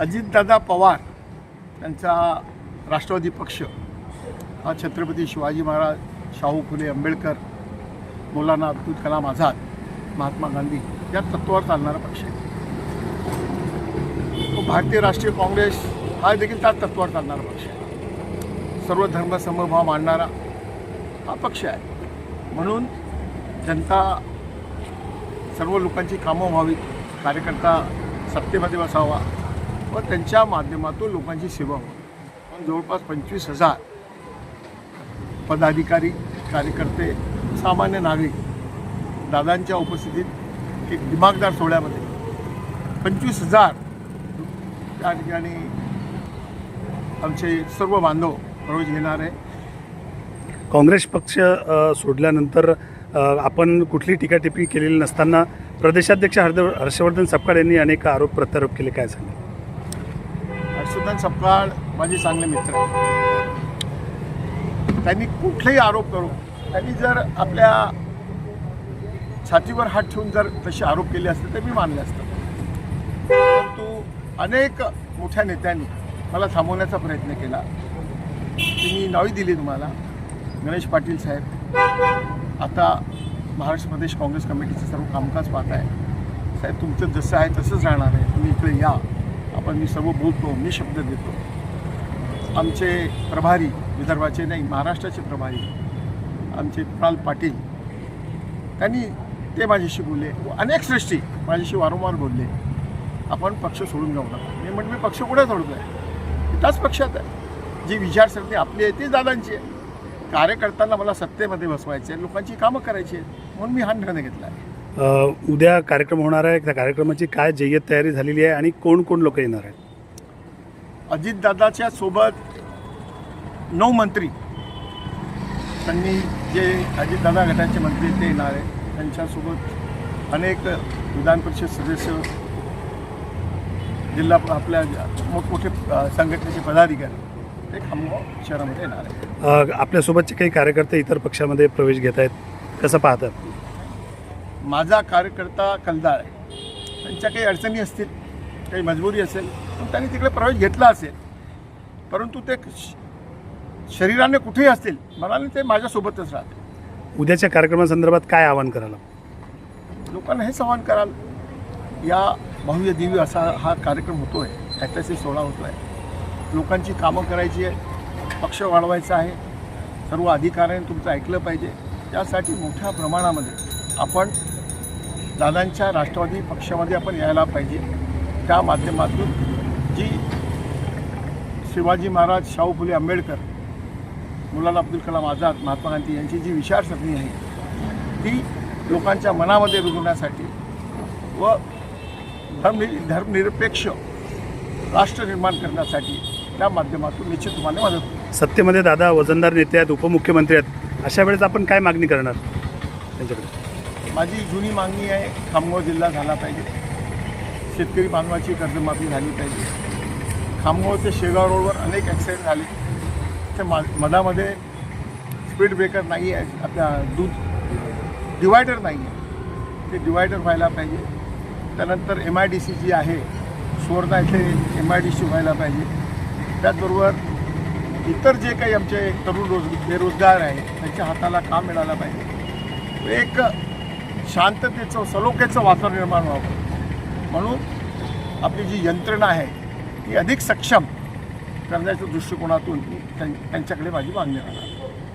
अजितदादा पवार त्यांचा राष्ट्रवादी पक्ष हा छत्रपती शिवाजी महाराज शाहू फुले आंबेडकर मौलाना अब्दुल कलाम आझाद महात्मा गांधी या तत्वावर चालणारा पक्ष आहे. तो भारतीय राष्ट्रीय काँग्रेस हा देखील त्या तत्वावर चालणारा पक्ष आहे. सर्व धर्म समभाव मांडणारा हा पक्ष आहे. म्हणून जनता सर्व लोकांची कामं व्हावीत कार्यकर्ता सत्तेमध्ये बसावा व त्यांच्या माध्यमातून लोकांची सेवा व्हावी. जवळपास पंचवीस हजार पदाधिकारी कार्यकर्ते सामान्य नागरिक दादांच्या उपस्थितीत एक दिमागदार सोहळ्यामध्ये पंचवीस हजार त्या ठिकाणी आमचे सर्व बांधव प्रवेश घेणार आहे. काँग्रेस पक्ष सोडल्यानंतर आपण कुठली टीकाटिपी केलेली नसताना प्रदेशाध्यक्ष हर्द हर्षवर्धन सपकाळ यांनी अनेक आरोप प्रत्यारोप केले. काय सांगितलं हर्षवर्धन सपकाळ माझे चांगले मित्र. त्यांनी कुठलेही आरोप करू त्यांनी जर आपल्या छातीवर हात ठेवून जर तसे आरोप केले असते तर मी मानले असतं. परंतु अनेक मोठ्या नेत्यांनी मला थांबवण्याचा प्रयत्न केला. ती मी नावी दिली तुम्हाला. गणेश पाटील साहेब. आता महाराष्ट्र प्रदेश काँग्रेस कमिटीचं सर्व कामकाज पाहत आहे साहेब तुमचं जसं आहे तसंच राहणार आहे. तुम्ही इकडे या. आपण मी सर्व बोलतो मी शब्द देतो. आमचे प्रभारी विदर्भाचे नाही महाराष्ट्राचे प्रभारी आमचे प्राल पाटील त्यांनी ते माझ्याशी बोलले. व अनेक सृष्टी माझ्याशी वारंवार बोलले. आपण पक्ष सोडून जाऊ नका. मी म्हटलं मी पक्ष कुठे सोडतो आहे त्याच पक्षात आहे. जी विचारसरणी आपली आहे ती दादांची आहे. कार्यकर्त्यांना मला सत्तेमध्ये बसवायचे आहे लोकांची कामं करायची म्हणून मी हा निर्णय घेतला आहे. उद्या कार्यक्रम होणार आहे. त्या कार्यक्रमाची काय जय्यत तयारी झालेली आहे आणि कोण कोण लोक येणार आहेत? अजितदादाच्या सोबत नऊ मंत्री. त्यांनी जे अजितदादा गटाचे मंत्री ते येणार आहे त्यांच्यासोबत अनेक विधान परिषद सदस्य जिल्हा आपल्या मोठमोठे संघटनेचे पदाधिकारी ते खामगाव शहरामध्ये येणार आहे आपल्यासोबतचे काही कार्यकर्ते इतर पक्षामध्ये प्रवेश घेत आहेत. कसं पाहतात? माझा कार्यकर्ता कलदार आहे. त्यांच्या काही अडचणी असतील काही मजबुरी असेल पण त्यांनी तिकडे प्रवेश घेतला असेल. परंतु ते शरीराने कुठेही असतील मनाने ते माझ्यासोबतच राहते उद्याच्या कार्यक्रमासंदर्भात काय आवाहन करायला लोकांना हेच आवाहन कराल या भव्य दिव्य असा हा कार्यक्रम होतो आहे ऐतिहासिक सोहळा होतो आहे लोकांची कामं करायची आहे. पक्ष वाढवायचा आहे. सर्व अधिकाऱ्यांनी तुमचं ऐकलं पाहिजे. त्यासाठी मोठ्या प्रमाणामध्ये आपण दादांच्या राष्ट्रवादी पक्षामध्ये आपण यायला पाहिजे. त्या माध्यमातून जी शिवाजी महाराज शाहू फुले आंबेडकर मुलाला अब्दुल कलाम आझाद महात्मा गांधी यांची जी विचारसरणी आहे ती लोकांच्या मनामध्ये रुजवण्यासाठी व धर्म धर्मनिरपेक्ष राष्ट्र निर्माण करण्यासाठी त्या माध्यमातून निश्चित तुम्हाला मदत होईल. सत्तेमध्ये दादा वजनदार नेते आहेत उपमुख्यमंत्री आहेत अशा वेळेस आपण काय मागणी करणार? त्यांच्याकडे. माझी जुनी मागणी आहे खामगाव जिल्हा झाला पाहिजे. शेतकरी बांधवाची कर्जमाफी झाली पाहिजे. खामगाव ते शेगाव रोडवर अनेक ॲक्सिडेंट झाले. त्या मा मधामध्ये स्पीड ब्रेकर नाही आहे आपल्या दूध डिवायडर नाही आहे. ते डिवायडर व्हायला पाहिजे. त्यानंतर एम आय डी सी जी आहे सुवर्णा इथे एम आय डी सी व्हायला पाहिजे. त्याचबरोबर इतर जे काही आमचे तरुण रोज बेरोजगार आहे त्यांच्या हाताला काम मिळालं पाहिजे? एक शांततेचं सलोख्याचं वातावरण निर्माण व्हावं. म्हणून आपली जी यंत्रणा आहे ती अधिक सक्षम करण्याच्या दृष्टिकोनातून त्यां- त्यांच्याकडे माझी मागणी राहणार.